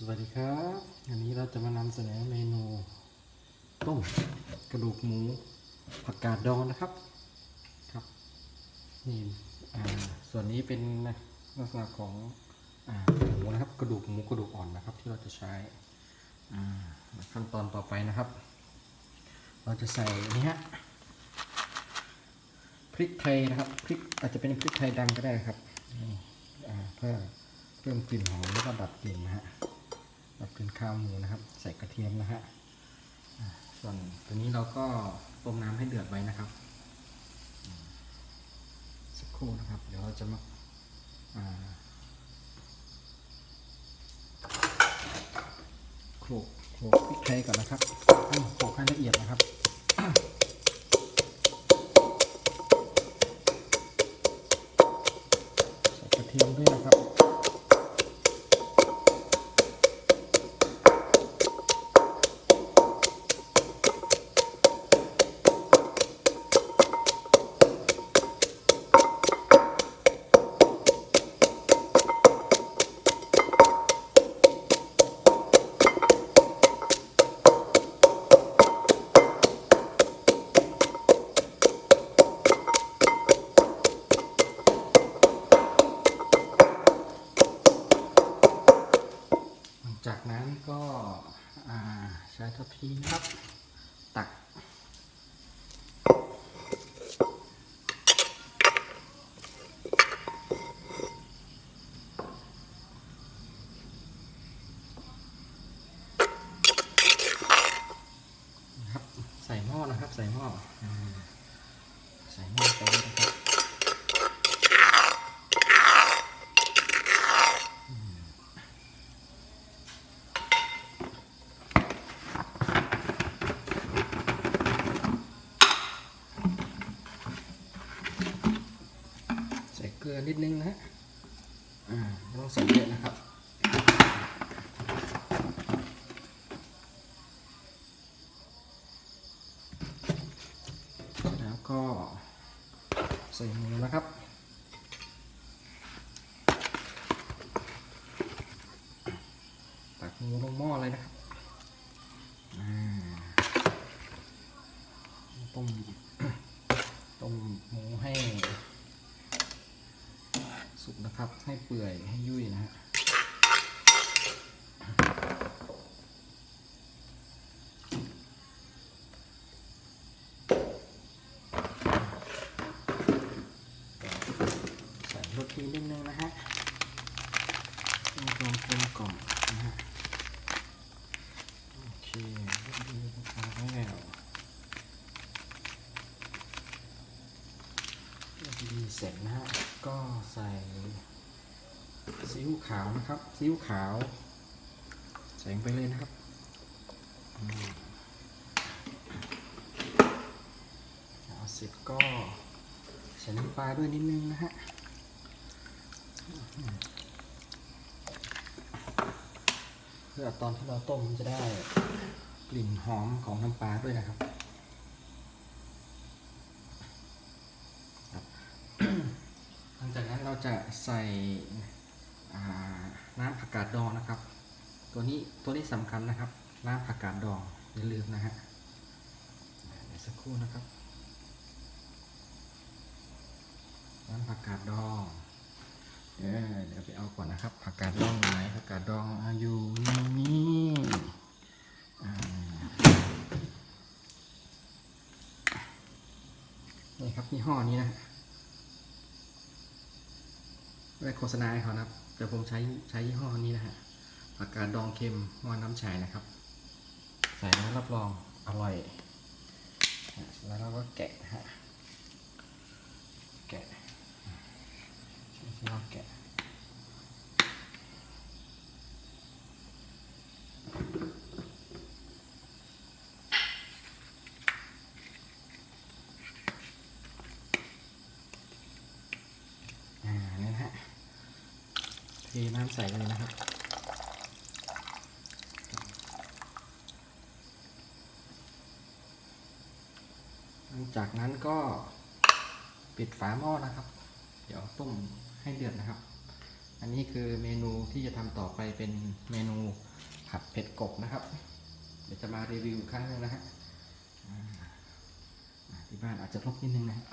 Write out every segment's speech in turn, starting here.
สวัสดีครับวันนี้เราจะมานำเสนอเมนูต้มกระดูกหมูผักกาดดองนะครับครับนี่ส่วนนี้เป็นลักษณะของอหมูนะครับ กระดูกหมูกระดูกอ่อนนะครับ ที่เราจะใช้ขั้นตอนต่อไปนะครับ เราจะใส่นี่ฮะพริกไทยนะครับพริกอาจจะเป็นพริกไทยดำก็ได้ครับเพื่อเพิ่มกลิ่นหอมแล้วก็ดับกลิ่นนะฮะ ดับกลิ่นข้าวหมูนะครับ ใส่กระเทียมนะฮะส่วนตัวนี้เราก็ต้มน้ำให้เดือดไว้นะครับ สักครู่นะครับ เดี๋ยวเราจะมาาโขลกโขลกพริกไทยก่อนนะครับโขลกให้ละเอียดนะครับใส่กระเทียมด้วยนะครับ จากนั้นก็ใช้ทัพพีนะครับ ตักนะครับใส่หม้อนะครับ ใส่หม้อใส่หม้อไปนะครับ ใส่เกลือ นิดนึงนะฮะอ่าไม่ต้องใส่เยอะนะครับแล้วก็ใส่หมูนะครับตักหมูลงหม้อเลยนะครับอ่าต้มต้มหมูให้ สุกนะครับ ให้เปื่อยให้ยุ่ยนะฮะใส่รสดีนิดนึงนะฮะมีความกลมกล่อมนะฮะ โอเคดีนะครับแล้วดีเสร็จนะฮะ ก็ใส่ ซีอิ๊วขาวนะครับ ซีอิ๊วขาวใส่ลงไปเลยนะครับเอาเสร็จก็ใส่น้ำปลาด้วยนิดนึงนะฮะเพื่อตอนที่เราต้มมันจะได้กลิ่นหอมของน้ำปลาด้วยนะครับหลังจากนั้นเราจะใส่ น้ำผักกาดดองนะครับ ตัวนี้ตัวนี้สำคัญนะครับ น้ำผักกาดดองอย่าลืมนะฮะเดี๋ยวสักครู่นะครับ น้ำผักกาดดองเดี๋ยวไปเอาก่อนนะครับ ผักกาดดองไหนผักกาดดองออยู่ในนี้อ่นี่ครับยี่ห้อนี้นะฮะ ได้โฆษณาให้เขานะครับแต่ผมใช้ใช้ยี่ห้อนี้นะฮะปากกาดดองเค็มหม้อน้ำชายนะครับ ใส่แล้วรับรองอร่อย แล้วเราก็แกะนะฮะแกะที่เราแกะ อ่านี่นะฮะเท น้ำใส่เลยนะครับหลังจากนั้นก็ปิดฝาหม้อนะครับ เดี๋ยวต้มให้เดือดนะครับ อันนี้คือเมนูที่จะทำต่อไปเป็นเมนูผัดเผ็ดกบนะครับ เดี๋ยวจะมารีวิวอีกครั้งหนึงนะฮะที่บ้านอาจจะรกนิดนึงนะฮะ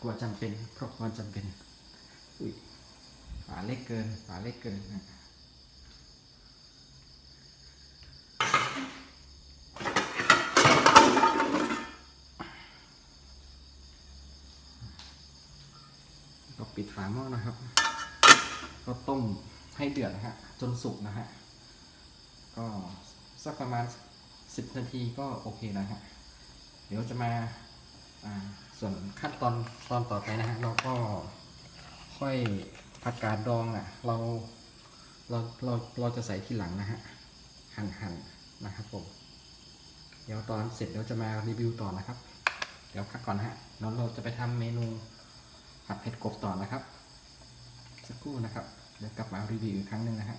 กลัวจำเป็นเพราะความจำเป็น อุ้ยฝาเล็กเกินฝาเล็กเกินนะก็ปิดฝาหม้อนะครับ ก็ต้มให้เดือดนะฮะ จนสุกนะฮะ ก็สักประมาณ 10 นาทีก็โอเคนะฮะ เดี๋ยวจะมาาส่วนขั้นตอนตอนต่อไปนะฮะเราก็ ค่อยผักกาดดองอะ เราเราเราเราจะใส่ทีหลังนะฮะ หั่นหั่นนะครับผมเดี๋ยวตอนเสร็จเดี๋ยวจะมารีวิวต่อนะครับ เดี๋ยวพักก่อนนะฮะแล้วเราจะไปทำเมนูผัดเผ็ดกบต่อนะครับ สักครู่นะครับเดี๋ยวกลับมารีวิวอีกครั้งหนึ่งนะฮะ